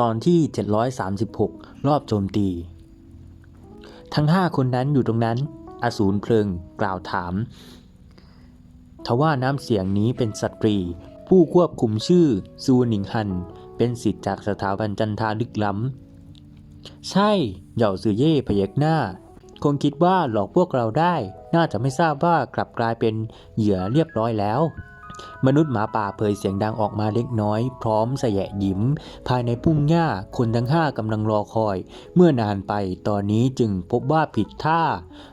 ตอนที่ 736 รอบโจมตี ทั้งห้าคนนั้นอยู่ตรงนั้น อสูรเพลิงกล่าวถาม ทว่าน้ำเสียงนี้เป็นสตรี ผู้ควบคุมชื่อซูหนิงฮัน เป็นสิทธิ์จากสถาบันจันทาลึกล้ำ ใช่ เหย่าซือเย่พยักหน้า คงคิดว่าหลอกพวกเราได้ น่าจะไม่ทราบว่ากลับกลายเป็นเหยื่อเรียบร้อยแล้ว มนุษย์หมาป่าเผยเสียงดังออกมาเล็กน้อย พร้อมแสยะยิ้ม ภายในพุ่งหญ้าคนทั้งห้ากำลังรอคอย เมื่อนานไปตอนนี้จึงพบว่าผิดท่า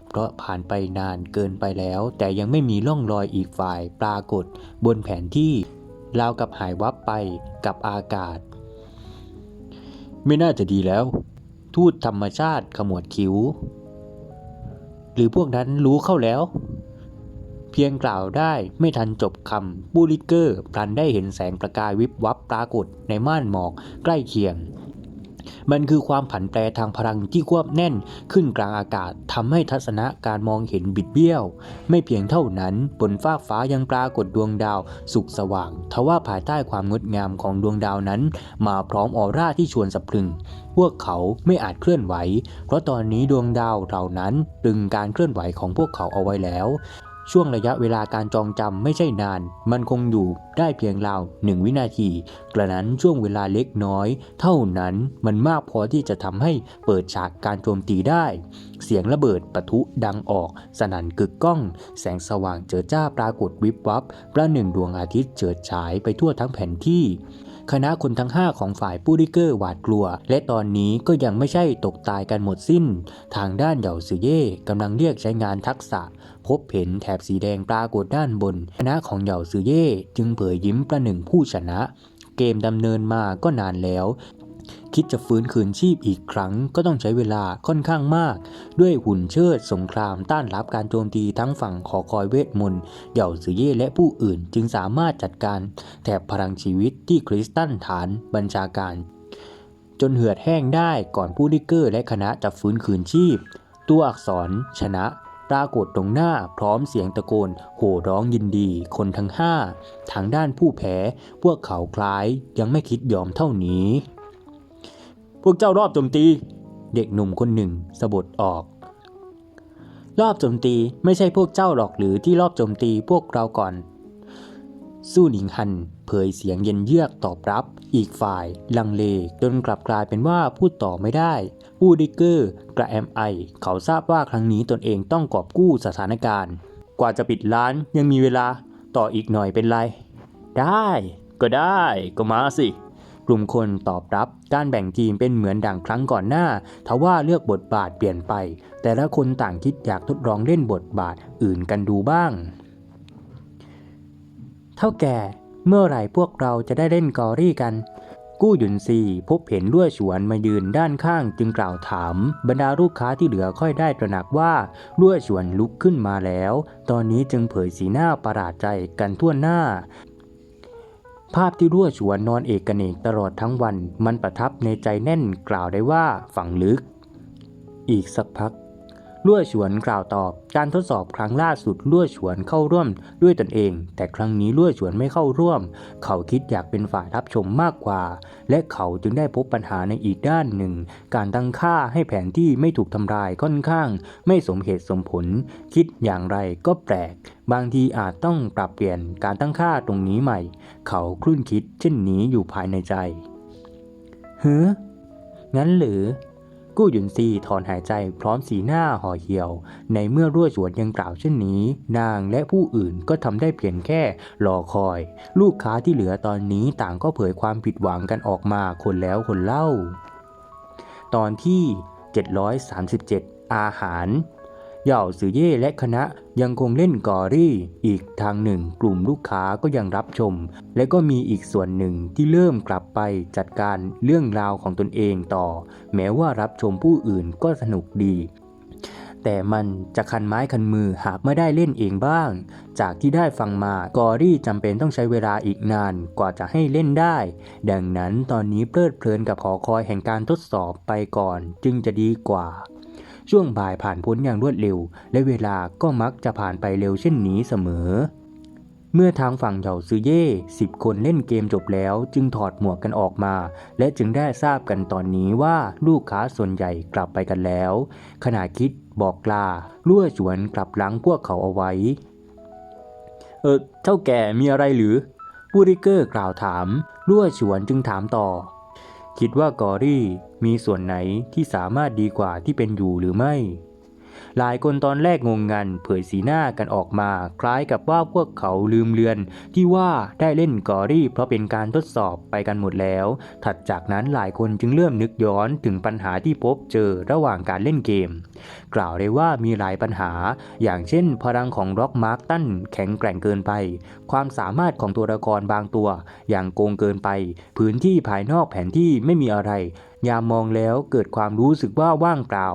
เพราะผ่านไปนานเกินไปแล้ว แต่ยังไม่มีร่องรอยอีกฝ่ายปรากฏ บนแผนที่ราวกับหายวับไปกับอากาศ ไม่น่าจะดีแล้ว ทูตธรรมชาติขมวดคิ้ว หรือพวกนั้นรู้เข้าแล้ว เพียงกล่าวได้ไม่ทันจบคำบูริเกอร์พลันได้เห็นแสงประกายวิบวับปรากฏในม่านหมอกใกล้เคียง มันคือความผันแปรทางพลังที่ควบแน่นขึ้นกลางอากาศทำให้ทัศนะการมองเห็นบิดเบี้ยว ไม่เพียงเท่านั้นบนฟากฟ้ายังปรากฏดวงดาวสุกสว่าง ทว่าภายใต้ความงดงามของดวงดาวนั้น มาพร้อมออร่าที่ชวนสะพรึงพวกเขาไม่อาจเคลื่อนไหว เพราะตอนนี้ดวงดาวเหล่านั้นดึงการเคลื่อนไหวของพวกเขาเอาไว้แล้ว ช่วงระยะเวลาการจองจำไม่ใช่นาน มันคงอยู่ได้เพียงราวหนึ่งวินาที กระนั้นช่วงเวลาเล็กน้อย เท่านั้นมันมากพอที่จะทำให้เปิดฉากการโจมตีได้ เสียงระเบิดปะทุดังออก สนั่นกึกก้อง แสงสว่างเจิดจ้าปรากฏวิบวับประหนึ่งดวงอาทิตย์เจิดฉายไปทั่วทั้งแผ่นที่ คณะคนทั้ง 5 ของฝ่ายปูริเกอร์หวาดกลัว และตอนนี้ก็ยังไม่ใช่ตกตายกันหมดสิ้น ทางด้านเหยาซือเย่กำลังเรียกใช้งานทักษะ พบเห็นแถบสีแดงปรากฏด้านบน คณะของเหยาซือเย่จึงเผยยิ้มประหนึ่งผู้ชนะ เกมดำเนินมาก็นานแล้ว คิดจะฟื้นคืนชีพอีกครั้งก็ต้องใช้เวลาค่อนข้างมาก ด้วยหุ่นเชิดสงครามต้านรับการโจมตีทั้งฝั่งขอคอยเวทมนต์เหย่าซือเย่และผู้อื่นจึงสามารถจัดการแถบพลังชีวิตที่คริสตันฐานบัญชาการ จนเหือดแห้งได้ก่อนผู้ดิเกอร์และคณะจะฟื้นคืนชีพ ตัวอักษรชนะปรากฏตรงหน้าพร้อมเสียงตะโกน โห่ร้องยินดีคนทั้งห้าทางด้านผู้แพ้ พวกเขาคล้ายยังไม่คิดยอมเท่านี้ พวกเจ้ารอบโจมตี เด็กหนุ่มคนหนึ่งสะบดออก รอบโจมตีไม่ใช่พวกเจ้าหรอกหรือที่รอบโจมตีพวกเราก่อน สู้หนิงฮันเผยเสียงเย็นเยือกตอบรับ อีกฝ่ายลังเลจนกลับกลายเป็นว่าพูดต่อไม่ได้อูดิเกอร์กระแอมไอ เขาทราบว่าครั้งนี้ตนเองต้องกอบกู้สถานการณ์ กว่าจะปิดร้านยังมีเวลาต่ออีกหน่อยเป็นไร ได้ ก็ได้ก็มาสิ ลุ่มคนตอบรับการแบ่งทีมเป็นเหมือนดังครั้งก่อนหน้า ทว่าเลือกบทบาทเปลี่ยนไป แต่ละคนต่างคิดอยากทดลองเล่นบทบาทอื่นกันดูบ้าง เท่าแก่เมื่อไหร่พวกเราจะได้เล่นกอรี่กัน กู้หยุนซีพบเห็นลั่วฉวนมายืนด้านข้างจึงกล่าวถาม บรรดาลูกค้าที่เหลือค่อยได้ตระหนักว่าลั่วฉวนลุกขึ้นมาแล้ว ตอนนี้จึงเผยสีหน้าประหลาดใจกันทั่วหน้า ภาพที่รั่วฉวนนอนเอกเนกตลอดทั้งวัน มันประทับในใจแน่นกล่าวได้ว่าฝังลึก อีกสักพัก ลั่วฉวนกล่าวตอบ การทดสอบครั้งล่าสุดลั่วฉวนเข้าร่วมด้วยตนเอง แต่ครั้งนี้ลั่วฉวนไม่เข้าร่วม เขาคิดอยากเป็นฝ่ายรับชมมากกว่า และเขาจึงได้พบปัญหาในอีกด้านหนึ่ง การตั้งค่าให้แผนที่ไม่ถูกทำลายค่อนข้าง ไม่สมเหตุสมผล คิดอย่างไรก็แปลก บางทีอาจต้องปรับเปลี่ยนการตั้งค่าตรงนี้ใหม่ เขาคลุ่นคิดเช่นนี้อยู่ภายในใจเฮ้องั้นหรือ กู้หยุนซีถอนหายใจพร้อมสีหน้าห่อเหี่ยว ในเมื่อรั่วสวนยังกล่าวเช่นนี้ นางและผู้อื่นก็ทำได้เพียงแค่รอคอย ลูกค้าที่เหลือตอนนี้ต่างก็เผยความผิดหวังกันออกมาคนแล้วคนเล่า ตอนที่ 737 อาหาร เหย่าซือเย่และคณะยังคงเล่นกอรี่ อีกทางหนึ่งกลุ่มลูกค้าก็ยังรับชม และก็มีอีกส่วนหนึ่งที่เริ่มกลับไปจัดการเรื่องราวของตนเองต่อ แม้ว่ารับชมผู้อื่นก็สนุกดีแต่มันจะคันไม้คันมือหากไม่ได้เล่นเองบ้าง จากที่ได้ฟังมากอรี่จำเป็นต้องใช้เวลาอีกนานกว่าจะให้เล่นได้ ดังนั้นตอนนี้เพลิดเพลินกับหอคอยแห่งการทดสอบไปก่อนจึงจะดีกว่า ช่วงบ่ายผ่านพ้นอย่างรวดเร็ว และเวลาก็มักจะผ่านไปเร็วเช่นนี้เสมอ เมื่อทางฝั่งเหยาซือเย่สิบคนเล่นเกมจบแล้ว จึงถอดหมวกกันออกมา และจึงได้ทราบกันตอนนี้ว่าลูกค้าส่วนใหญ่กลับไปกันแล้ว ขณะคิดบอกลาลั่วฉวนกลับหลังพวกเขาเอาไว้ เออเจ้าแก่มีอะไรหรือบูริเกอร์กล่าวถามลั่วฉวนจึงถามต่อ คิดว่ากอรี่มีส่วนไหนที่สามารถดีกว่าที่เป็นอยู่หรือไม่ หลายคนตอนแรกงงงันเผยสีหน้ากันออกมา คล้ายกับว่าพวกเขาลืมเลือน ที่ว่าได้เล่นกอรี่ เพราะเป็นการทดสอบไปกันหมดแล้ว ถัดจากนั้นหลายคนจึงเริ่มนึกย้อนถึงปัญหาที่พบเจอระหว่างการเล่นเกม กล่าวได้ว่ามีหลายปัญหา อย่างเช่น พลังของร็อกมาร์กตันแข็งแกร่งเกินไป ความสามารถของตัวละครบางตัว อย่างโกงเกินไป พื้นที่ภายนอกแผนที่ไม่มีอะไร ยามมองแล้วเกิดความรู้สึกว่าว่างเปล่า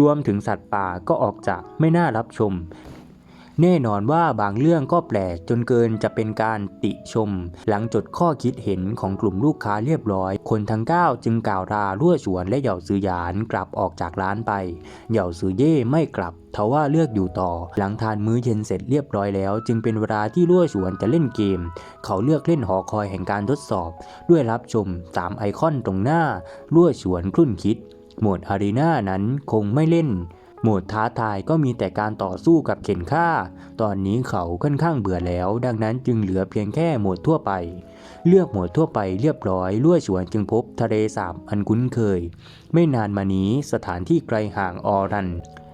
รวมถึงสัตว์ป่าก็ออกจากไม่น่ารับชม แน่นอนว่าบางเรื่องก็แปลกจนเกินจะเป็นการติชม หลังจดข้อคิดเห็นของกลุ่มลูกค้าเรียบร้อย คนทั้ง 9 จึงกล่าวลารั่วฉวนและเหย่าซือหยานกลับออกจากร้านไป เหย่าซือเย่ไม่กลับทว่าเลือกอยู่ต่อ หลังทานมื้อเย็นเสร็จเรียบร้อยแล้ว จึงเป็นเวลาที่รั่วฉวนจะเล่นเกม เขาเลือกเล่นหอคอยแห่งการทดสอบ ด้วยรับชมสามไอคอนตรงหน้ารั่วฉวนครุ่นคิด หมวดอารีนานั้นคงไม่เล่น โหมดท้าทายก็มีแต่การต่อสู้กับเข็นฆ่า ตอนนี้เขาค่อนข้างเบื่อแล้ว ดังนั้นจึงเหลือเพียงแค่โหมดทั่วไป เลือกโหมดทั่วไปเรียบร้อยลั่วฉวนจึงพบทะเลสาบอันคุ้นเคย ไม่นานมานี้สถานที่ไกลห่างออรัน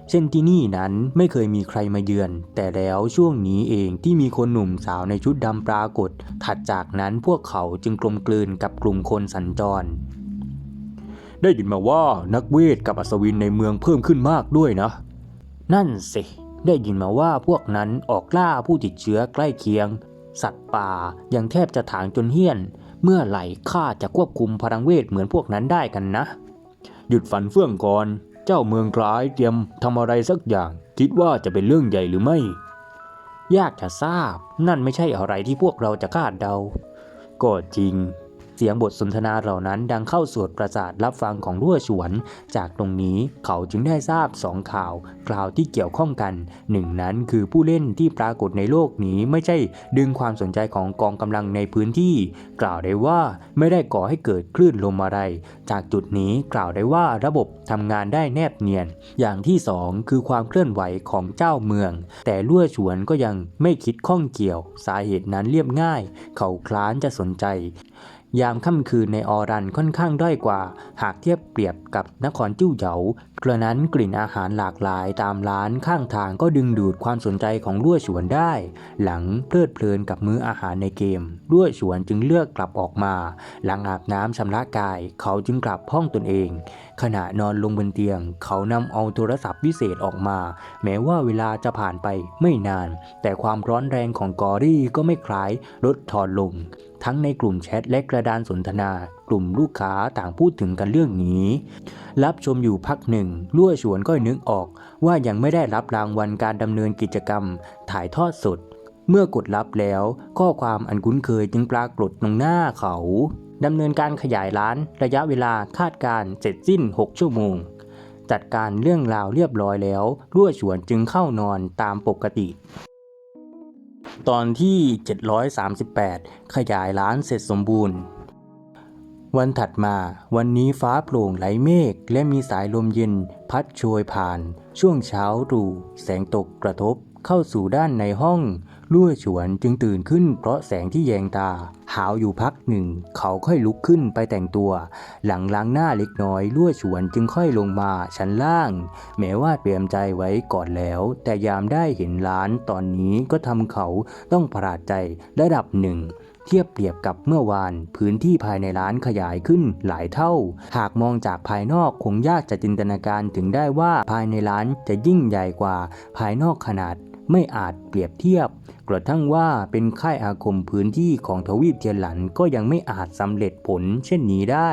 เช่นที่นี่นั้นไม่เคยมีใครมาเยือน แต่แล้วช่วงนี้เองที่มีคนหนุ่มสาวในชุดดำปรากฏ ถัดจากนั้นพวกเขาจึงกลมกลืนกับกลุ่มคนสัญจร ได้ยินมาว่านักเวทกับอัศวินในเมืองเพิ่มขึ้นมากด้วยนะ นั่นสิ ได้ยินมาว่าพวกนั้นออกล่าผู้ติดเชื้อใกล้เคียง สัตว์ป่ายังแทบจะถางจนเหี้ยน เมื่อไหร่ข้าจะควบคุมพลังเวทเหมือนพวกนั้นได้กันนะ หยุดฝันเฟื่องก่อน เจ้าเมืองร้ายเตรียมทำอะไรสักอย่าง คิดว่าจะเป็นเรื่องใหญ่หรือไม่ ยากจะทราบ นั่นไม่ใช่อะไรที่พวกเราจะคาดเดา ก็จริง เสียงบทสนทนาเหล่านั้นดังเข้าสวดประสาทรับฟังของรั่วฉวน จากตรงนี้เขาจึงได้ทราบสองข่าวกล่าวที่เกี่ยวข้องกันหนึ่งนั้นคือผู้เล่นที่ปรากฏในโลกนี้ไม่ใช่ดึงความสนใจของกองกำลังในพื้นที่ กล่าวได้ว่าไม่ได้ก่อให้เกิดคลื่นลมอะไร จากจุดนี้กล่าวได้ว่าระบบทำงานได้แนบเนียน อย่างที่สองคือความเคลื่อนไหวของเจ้าเมือง แต่ลั่วฉวนก็ยังไม่คิดข้องเกี่ยว สาเหตุนั้นเรียบง่าย เขาคล้านจะสนใจ ยามค่ำคืนในออรันค่อนข้างด้อยกว่า หากเทียบเปรียบกับนครจิ้วเหยากระนั้นกลิ่นอาหารหลากหลายตามร้านข้างทางก็ดึงดูดความสนใจของลั่วฉวนได้ หลังเพลิดเพลินกับมื้ออาหารในเกมลั่วฉวนจึงเลือกกลับออกมา หลังอาบน้ำชำระกาย เขาจึงกลับห้องตนเอง ขณะนอนลงบนเตียง เขานำเอาโทรศัพท์วิเศษออกมา แม้ว่าเวลาจะผ่านไปไม่นาน แต่ความร้อนแรงของกอรี่ก็ไม่คล้ายลดทอนลง ทั้งในกลุ่มแชทและกระดานสนทนา กลุ่มลูกค้าต่างพูดถึงกันเรื่องนี้ รับชมอยู่พักหนึ่งลั่วฉวนก็นึกออก ว่ายังไม่ได้รับรางวัลการดำเนินกิจกรรม ถ่ายทอดสด เมื่อกดรับแล้ว ข้อความอันคุ้นเคยจึงปรากฏตรงหน้าเขาดำเนินการขยายร้านระยะเวลาคาดการเสร็จสิ้น 6 ชั่วโมง จัดการเรื่องราวเรียบร้อยแล้วรั่วฉวนจึงเข้านอนตามปกติ ตอนที่ 738 ขยายร้านเสร็จสมบูรณ์ วันถัดมา วันนี้ฟ้าโปร่งไหลเมฆและมีสายลมเย็นพัดโชยผ่าน ช่วงเช้าตรู่แสงตกกระทบเข้าสู่ด้านในห้อง ลั่วฉวนจึงตื่นขึ้นเพราะแสงที่แยงตา หาวอยู่พักหนึ่ง เขาค่อยลุกขึ้นไปแต่งตัว หลังล้างหน้าเล็กน้อยลั่วฉวนจึงค่อยลงมาชั้นล่าง แม้ว่าเตรียมใจไว้ก่อนแล้ว แต่ยามได้เห็นร้านตอนนี้ก็ทำเขาต้องประหลาดใจระดับหนึ่งเทียบเปรียบกับเมื่อวาน พื้นที่ภายในร้านขยายขึ้นหลายเท่า หากมองจากภายนอกคงยากจะจินตนาการถึงได้ว่าภายในร้านจะยิ่งใหญ่กว่าภายนอกขนาด ไม่อาจเปรียบเทียบ กระทั่งว่าเป็นค่ายอาคมพื้นที่ของทวีปเทียนหลันก็ยังไม่อาจสำเร็จผลเช่นนี้ได้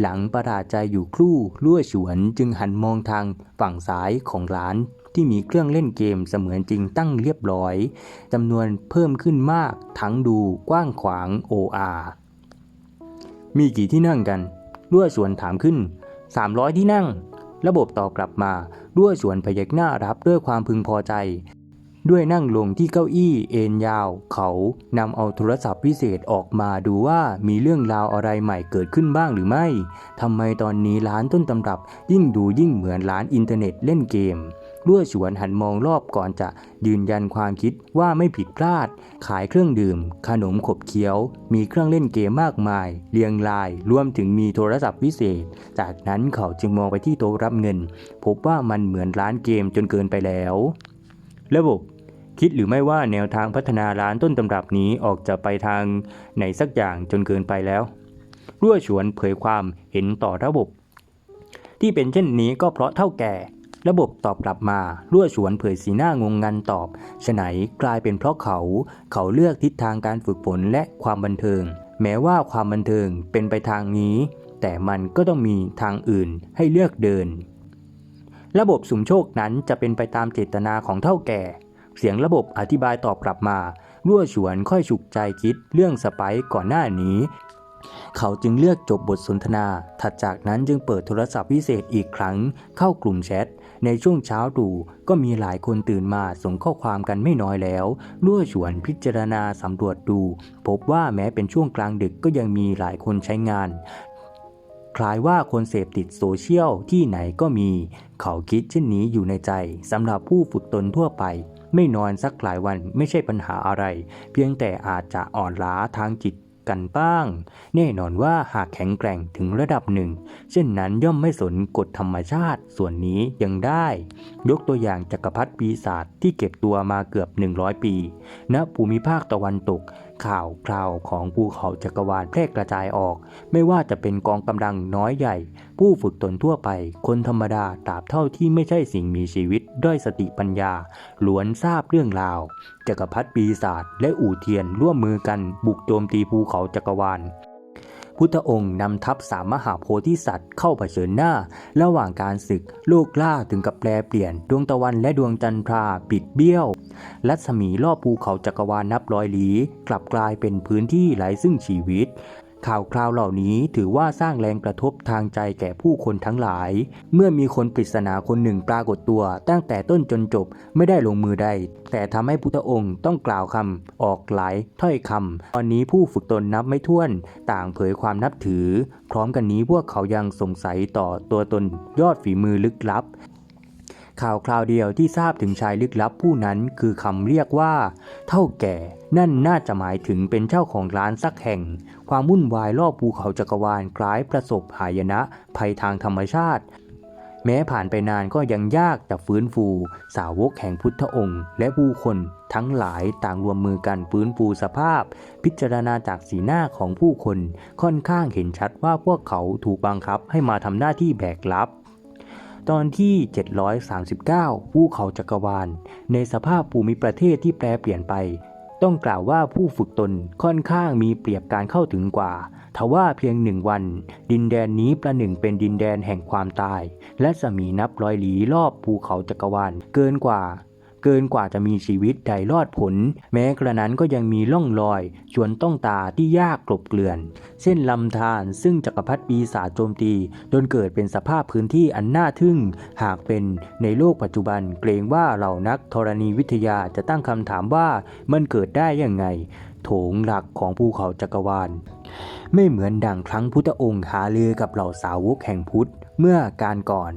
หลังประหลาดใจอยู่ครู่ลั่วฉวนจึงหันมองทางฝั่งซ้ายของร้านที่มีเครื่องเล่นเกมเสมือนจริงตั้งเรียบร้อยจำนวนเพิ่มขึ้นมากทั้งดูกว้างขวางโออามีกี่ที่นั่งกันรั่วฉวนถามขึ้น 300 ที่นั่ง ระบบตอบกลับมารั่วฉวนพยักหน้ารับด้วยความพึงพอใจ ด้วยนั่งลงที่เก้าอี้เอนยาว เขานำเอาโทรศัพท์พิเศษออกมาดูว่ามีเรื่องราวอะไรใหม่เกิดขึ้นบ้างหรือไม่ทำไมตอนนี้ร้านต้นตำรับ ยิ่งดูยิ่งเหมือนร้านอินเทอร์เน็ตเล่นเกมรั่วฉวนหันมองรอบก่อนจะยืนยันความคิดว่าไม่ผิดพลาด ขายเครื่องดื่ม ขนมขบเคี้ยว มีเครื่องเล่นเกมมากมาย เรียงราย รวมถึงมีโทรศัพท์พิเศษ จากนั้นเขาจึงมองไปที่โต๊ะรับเงิน พบว่ามันเหมือนร้านเกมจนเกินไปแล้ว ระบบ คิดหรือไม่ว่าแนวทางพัฒนาร้านต้นตำรับนี้ออกจะไปทางไหนสักอย่างจนเกินไปแล้ว รั่วฉวนเผยความเห็นต่อระบบ ที่เป็นเช่นนี้ก็เพราะเท่าแก่ ระบบตอบกลับมารั่วฉวนเผยสีหน้างงงันตอบฉไหนกลายเป็นเพราะเขา เขาเลือกทิศทางการฝึกฝนและความบันเทิง แม้ว่าความบันเทิงเป็นไปทางนี้ แต่มันก็ต้องมีทางอื่นให้เลือกเดิน ระบบสุ่มโชคนั้นจะเป็นไปตามเจตนาของเท่าแก่ เสียงระบบอธิบายตอบกลับมา รั่วฉวนค่อยฉุกใจคิดเรื่องสไปก่อนหน้านี้ เขาจึงเลือกจบบทสนทนา ถัดจากนั้นจึงเปิดโทรศัพท์พิเศษอีกครั้ง เข้ากลุ่มแชท ในช่วงเช้าตรู่ก็มีหลายคนตื่นมาส่งข้อความกันไม่น้อยแล้ว รั่วฉวนพิจารณาสำรวจดู พบว่าแม้เป็นช่วงกลางดึกก็ยังมีหลายคนใช้งานคล้ายว่าคนเสพติดโซเชียลที่ไหนก็มี เขาคิดเช่นนี้อยู่ในใจสำหรับผู้ฝึกตนทั่วไป ไม่นอนสักหลายวันไม่ใช่ปัญหาอะไร เพียงแต่อาจจะอ่อนล้าทางจิตกันบ้าง แน่นอนว่าหากแข็งแกร่งถึงระดับหนึ่ง เช่นนั้นย่อมไม่สนกฎธรรมชาติส่วนนี้ยังได้ ยกตัวอย่างจักรพรรดิปีศาจที่เก็บตัวมาเกือบ 100 ปีณภูมิภาคตะวันตก ข่าวคราวของภูเขาจักรวาลแพร่กระจายออก ไม่ว่าจะเป็นกองกำลังน้อยใหญ่ ผู้ฝึกตนทั่วไป คนธรรมดาตราบเท่าที่ไม่ใช่สิ่งมีชีวิตด้อยสติปัญญาล้วนทราบเรื่องราว จักรพรรดิปีศาจและอู่เทียนร่วมมือกันบุกโจมตีภูเขาจักรวาล พุทธองค์นำทัพสามมหาโพธิสัตว์เข้าเผชิญหน้า ระหว่างการศึกโลกล่าถึงกับแปลเปลี่ยน ดวงตะวันและดวงจันทราปิดเบี้ยว รัศมีรอบภูเขาจักรวาลนับร้อยลี้ กลับกลายเป็นพื้นที่ไร้ซึ่งชีวิต ข่าวคราวเหล่านี้ถือว่าสร้างแรงกระทบทางใจแก่ผู้คนทั้งหลาย เมื่อมีคนปริศนาคนหนึ่งปรากฏตัว ตั้งแต่ต้นจนจบไม่ได้ลงมือใด แต่ทำให้พุทธองค์ต้องกล่าวคำออกหลายถ้อยคำตอนนี้ผู้ฝึกตนนับไม่ถ้วน ต่างเผยความนับถือ พร้อมกันนี้พวกเขายังสงสัยต่อตัวตนยอดฝีมือลึกลับ ข่าวคราวเดียวที่ทราบถึงชายลึกลับผู้นั้นคือคำเรียกว่า เท่าแก่ นั่นน่าจะหมายถึงเป็นเจ้าของร้านสักแห่ง ความวุ่นวายรอบภูเขาจักรวาลคล้ายประสบหายนะ ภัยทางธรรมชาติ แม้ผ่านไปนานก็ยังยากจะฟื้นฟู สาวกแห่งพุทธองค์ และผู้คนทั้งหลายต่างรวมมือกันฟื้นฟูสภาพ พิจารณาจากสีหน้าของผู้คนค่อนข้างเห็นชัดว่าพวกเขาถูกบังคับให้มาทำหน้าที่แบกรับตอนที่ 739 ภูเขาจักรวาล ในสภาพภูมิประเทศที่แปรเปลี่ยนไป ต้องกล่าวว่าผู้ฝึกตนค่อนข้างมีเปรียบการเข้าถึงกว่า ทว่าเพียงหนึ่งวัน ดินแดนนี้ประหนึ่งเป็นดินแดนแห่งความตาย และสมีนับร้อยหลีรอบภูเขาจักรวาลเกินกว่า เกินกว่าจะมีชีวิตใดรอดผล แม้กระนั้นก็ยังมีล่องรอย ชวนต้องตาที่ยากกลบเกลื่อน เส้นลำธารซึ่งจักรพรรดิปีศาจโจมตี จนเกิดเป็นสภาพพื้นที่อันน่าทึ่ง หากเป็นในโลกปัจจุบันเกรงว่าเหล่านักธรณีวิทยาจะตั้งคำถามว่ามันเกิดได้ยังไงโถงหลักของภูเขาจักรวาล ไม่เหมือนดังครั้งพุทธองค์หาเลือกับเหล่าสาวกแห่งพุทธเมื่อการก่อน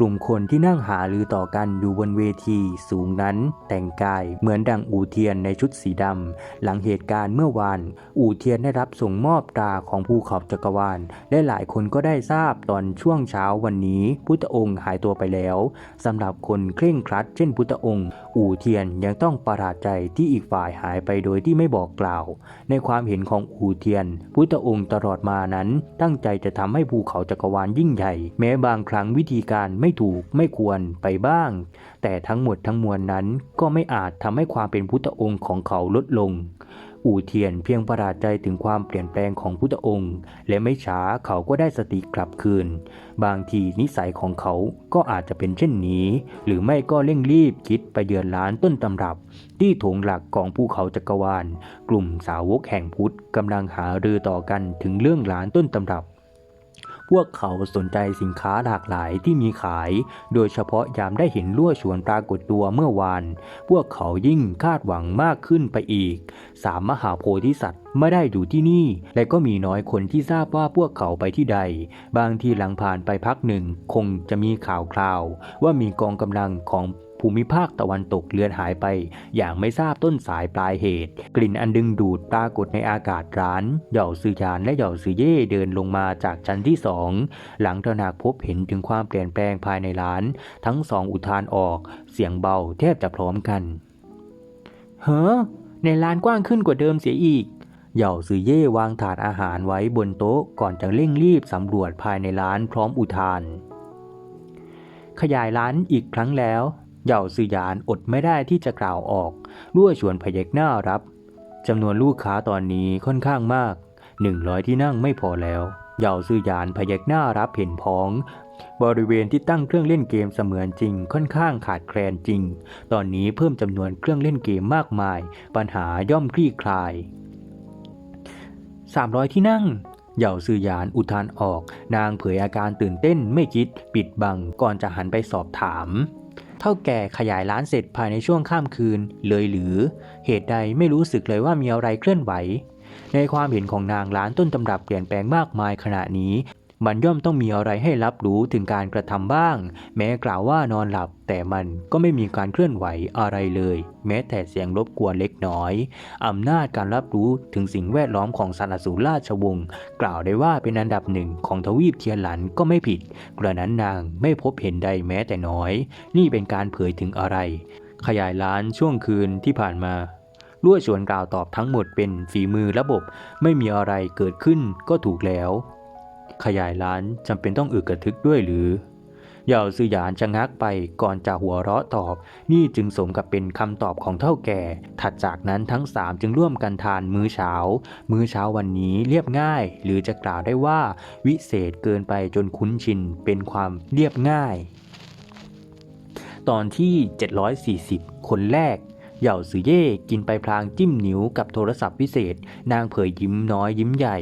กลุ่มคนที่นั่งหาลือต่อกันอยู่บนเวทีสูงนั้น แต่งกายเหมือนดังอู่เทียนในชุดสีดำ หลังเหตุการณ์เมื่อวาน อู่เทียนได้รับส่งมอบตราของภูเขาจักรวาล และหลายคนก็ได้ทราบตอนช่วงเช้าวันนี้ พุทธองค์หายตัวไปแล้วสำหรับคนเคร่งครัด เช่นพุทธองค์ อู่เทียนยังต้องประหลาดใจที่อีกฝ่ายหายไปโดยที่ไม่บอกกล่าว ในความเห็นของอู่เทียน พุทธองค์ตลอดมานั้น ตั้งใจจะทำให้ภูเขาจักรวาลยิ่งใหญ่ แม้บางครั้งวิธีการไม่ไม่ถูกไม่ควรไปบ้าง แต่ทั้งหมดทั้งมวลนั้นก็ไม่อาจทำให้ความเป็นพุทธองค์ของเขาลดลง อู่เทียนเพียงประหลาดใจถึงความเปลี่ยนแปลงของพุทธองค์ และไม่ช้าเขาก็ได้สติกลับคืน บางทีนิสัยของเขาก็อาจจะเป็นเช่นนี้ หรือไม่ก็เร่งรีบคิดไปเยือนร้านต้นตำรับ ที่ถงหลักของภูเขาจักรวาล กลุ่มสาวกแห่งพุทธกำลังหารือต่อกันถึงเรื่องร้านต้นตำรับ พวกเขาสนใจสินค้าหลากหลายที่มีขาย โดยเฉพาะยามได้เห็นลั่วชวนปรากฏตัวเมื่อวาน พวกเขายิ่งคาดหวังมากขึ้นไปอีก สามมหาโพธิสัตว์ไม่ได้อยู่ที่นี่ และก็มีน้อยคนที่ทราบว่าพวกเขาไปที่ใด บางทีหลังผ่านไปพักหนึ่ง คงจะมีข่าวคราว ว่ามีกองกำลังของ ภูมิภาคตะวันตกเลือนหายไป อย่างไม่ทราบต้นสายปลายเหตุ กลิ่นอันดึงดูดปรากฏในอากาศร้านเหย่าซือยานและเหย่าซือเย่เดินลงมาจากชั้นที่สองหลังตระหนักพบเห็นถึงความเปลี่ยนแปลงภายในร้าน ทั้งสองอุทานออกเสียงเบาแทบจะพร้อมกันเฮ้อในร้านกว้างขึ้นกว่าเดิมเสียอีกเหย่าซือเย่วางถาดอาหารไว้บนโต๊ะก่อนจะเร่งรีบสำรวจภายในร้านพร้อมอุทาน ขยายร้านอีกครั้งแล้ว เหย่าซือยานอดไม่ได้ที่จะกล่าวออกรั่วชวนพยักหน้ารับจำนวนลูกค้าตอนนี้ค่อนข้างมาก 100 ที่นั่งไม่พอแล้ว เหย่าซือยานพยักหน้ารับเห็นพ้อง บริเวณที่ตั้งเครื่องเล่นเกมเสมือนจริง ค่อนข้างขาดแคลนจริง ตอนนี้เพิ่มจำนวนเครื่องเล่นเกมมากมาย ปัญหาย่อมคลี่คลาย 300 ที่นั่งเหย่าซือหยานอุทานออก นางเผยอาการตื่นเต้นไม่คิด ปิดบังก่อนจะหันไปสอบถาม เท่าแก่ขยายร้านเสร็จภายในช่วงข้ามคืน เลยหรือ เหตุใดไม่รู้สึกเลยว่ามีอะไรเคลื่อนไหว ในความเห็นของนางร้านต้นตำรับเปลี่ยนแปลงมากมายขณะนี้ มันย่อมต้องมีอะไรให้รับรู้ถึงการกระทำบ้าง แม้กล่าวว่านอนหลับ แต่มันก็ไม่มีการเคลื่อนไหวอะไรเลย แม้แต่เสียงรบกวนเล็กน้อยอำนาจการรับรู้ถึงสิ่งแวดล้อมของสันอสูรราชวงศ์กล่าวได้ว่าเป็นอันดับหนึ่งของทวีปเทียนหลันก็ไม่ผิด กระนั้นนางไม่พบเห็นใดแม้แต่น้อย นี่เป็นการเผยถึงอะไร ขยายร้านช่วงคืนที่ผ่านมาลั่วชวนกล่าวตอบทั้งหมดเป็นฝีมือระบบ ไม่มีอะไรเกิดขึ้นก็ถูกแล้ว ขยายร้านจำเป็นต้องอึกกระทึกด้วยหรือเหย่าซือหยานชะงักไปก่อนจะหัวเราะตอบ นี่จึงสมกับเป็นคำตอบของเท่าแก่ ถัดจากนั้นทั้งสามจึงร่วมกันทานมื้อเช้า มื้อเช้าวันนี้เรียบง่าย หรือจะกล่าวได้ว่าวิเศษเกินไปจนคุ้นชินเป็นความเรียบง่าย ตอนที่ 740 คนแรกเหย่าซือเย่กินไปพลางจิ้มนิ้วกับโทรศัพท์พิเศษ นางเผยยิ้มน้อยยิ้มใหญ่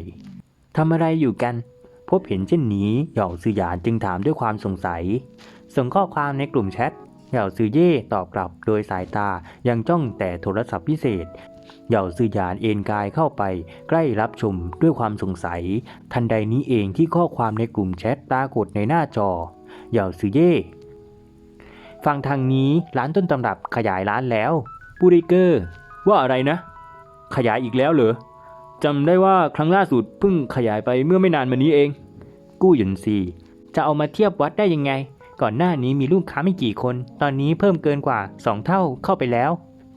ทำอะไรอยู่กัน พบเห็นเช่นนี้เหย่าซือหยานจึงถามด้วยความสงสัย ส่งข้อความในกลุ่มแชทเหย่าซือเย่ตอบกลับโดยสายตายังจ้องแต่โทรศัพท์พิเศษเหย่าซือหยานเอนกายเข้าไป ใกล้รับชมด้วยความสงสัย ทันใดนี้เองที่ข้อความในกลุ่มแชทปรากฏในหน้าจอเหย่าซือเย่ฟังทางนี้ร้านต้นตำรับขยายร้านแล้ว ปูริเกอร์ ว่าอะไรนะ ขยายอีกแล้วเหรอ จำได้ว่าครั้งล่าสุดเพิ่งขยายไปเมื่อไม่นานมานี้เอง กู้หยุนซีจะเอามาเทียบวัดได้ยังไง ก่อนหน้านี้มีลูกค้าไม่กี่คน ตอนนี้เพิ่มเกินกว่าสองเท่าเข้าไปแล้ว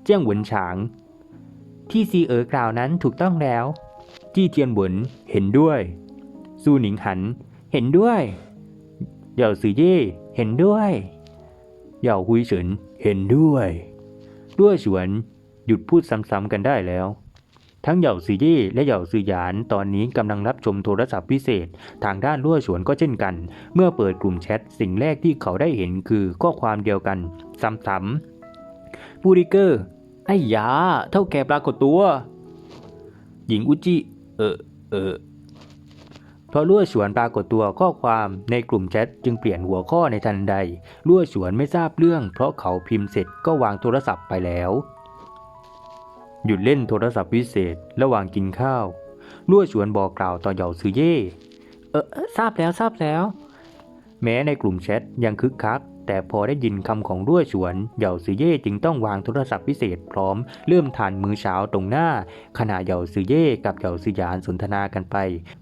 เจี้ยงหวนฉาง ที่ซีเอ๋อกล่าวนั้นถูกต้องแล้ว จี้เจียนหวนเห็นด้วยซูหนิงหัน เห็นด้วยเหย่าซือเย่เห็นด้วยเหย่าฮุยเฉินเห็นด้วย ด้วยฉวนหยุดพูดซ้ำๆกันได้แล้ว ทั้งเหย่าซือเย่และเหย่าซือหยานตอนนี้กำลังรับชมโทรศัพท์พิเศษ ทางด้านลั่วฉวนก็เช่นกัน เมื่อเปิดกลุ่มแชทสิ่งแรกที่เขาได้เห็นคือข้อความเดียวกัน ซ้ำๆบูริเกอร์ ไอ้ยา เท่าแกปรากฏตัว หญิงอุจิ เออ เออพราะลั่วฉวนปรากฏตัวข้อความในกลุ่มแชทจึงเปลี่ยนหัวข้อในทันใดลั่วฉวนไม่ทราบเรื่อง เพราะเขาพิมพ์เสร็จก็วางโทรศัพท์ไปแล้ว หยุดเล่นโทรศัพท์พิเศษระหว่างกินข้าวลั่วฉวนบอกกล่าวต่อเหย่าซือเย่ เออทราบแล้วทราบแล้ว แม้ในกลุ่มแชทยังคึกคัก แต่พอได้ยินคำของรั่วฉวนเหย่าซือเย่จึงต้องวางโทรศัพท์พิเศษพร้อมเริ่มทานมื้อเช้าตรงหน้า ขณะเหย่าซือเย่กับเหย่าซือหยานสนทนากันไป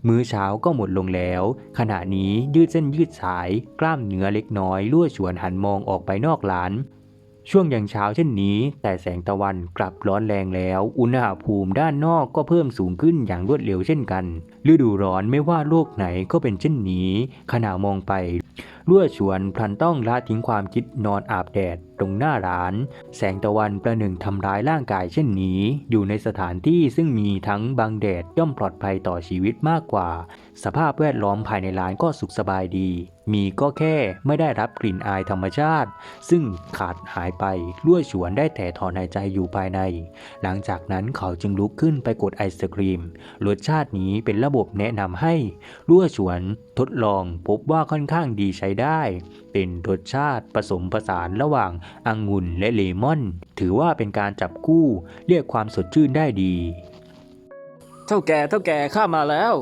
มื้อเช้าก็หมดลงแล้ว ขณะนี้ยืดเส้นยืดสาย กล้ามเนื้อเล็กน้อยรั่วฉวนหันมองออกไปนอกร้าน ช่วงยังเช้าเช่นนี้ แต่แสงตะวันกลับร้อนแรงแล้ว อุณหภูมิด้านนอกก็เพิ่มสูงขึ้นอย่างรวดเร็วเช่นกัน ฤดูร้อนไม่ว่าโลกไหนก็เป็นเช่นนี้ ขณะมองไป รั่วฉวนพลันต้องละทิ้งความคิดนอนอาบแดดตรงหน้าร้าน แสงตะวันประหนึ่งทำร้ายร่างกายเช่นนี้ อยู่ในสถานที่ซึ่งมีทั้งบังแดดย่อมปลอดภัยต่อชีวิตมากกว่า สภาพแวดล้อมภายในร้านก็สุขสบายดี มีก็แค่ไม่ได้รับกลิ่นอายธรรมชาติ ซึ่งขาดหายไปลั่วฉวนได้แต่ถอนหายใจอยู่ภายใน หลังจากนั้นเขาจึงลุกขึ้นไปกดไอศครีมรสชาตินี้เป็นระบบแนะนำให้ลั่วฉวนทดลองพบว่าค่อนข้างดีใช้ได้ เป็นรสชาติผสมผสานระหว่างองุ่นและเลมอน ถือว่าเป็นการจับคู่เรียกความสดชื่นได้ดี เท่าแก่เท่าแก่ข้ามาแล้ว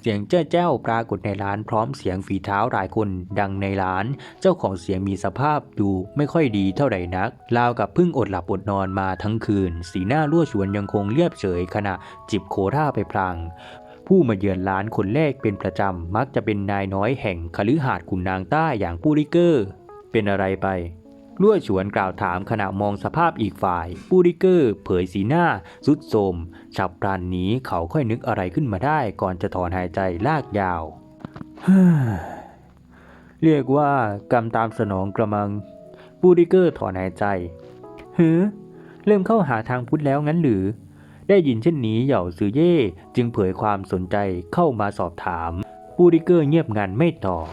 เสียงเจ้าเจ้าปรากฏในร้านพร้อมเสียงฝีเท้าหลายคนดังในร้าน เจ้าของเสียงมีสภาพดูไม่ค่อยดีเท่าไหร่นักราวกับเพิ่งอดหลับอดนอนมาทั้งคืน สีหน้ารั่วชวนยังคงเรียบเฉยขณะจิบโคท่าไปพลาง ผู้มาเยือนร้านคนแรกเป็นประจำมักจะเป็นนายน้อยแห่งคฤหาสน์ขุนนางใต้อย่างปูริเกอร์ เป็นอะไรไปลั่วฉวนกล่าวถามขณะมองสภาพอีกฝ่าย ปูริเกอร์เผยสีหน้าสุดโทมฉับพลันนี้เขาค่อยนึกอะไรขึ้นมาได้ก่อนจะถอนหายใจลากยาว เรียกว่ากรรมตามสนองกระมัง ปูริเกอร์ถอนหายใจเฮ้เริ่มเข้าหาทางพุทธแล้วงั้นหรือ ได้ยินเช่นนี้เหย่าซือเย่จึงเผยความสนใจเข้ามาสอบถาม ปูริเกอร์เงียบงันไม่ตอบ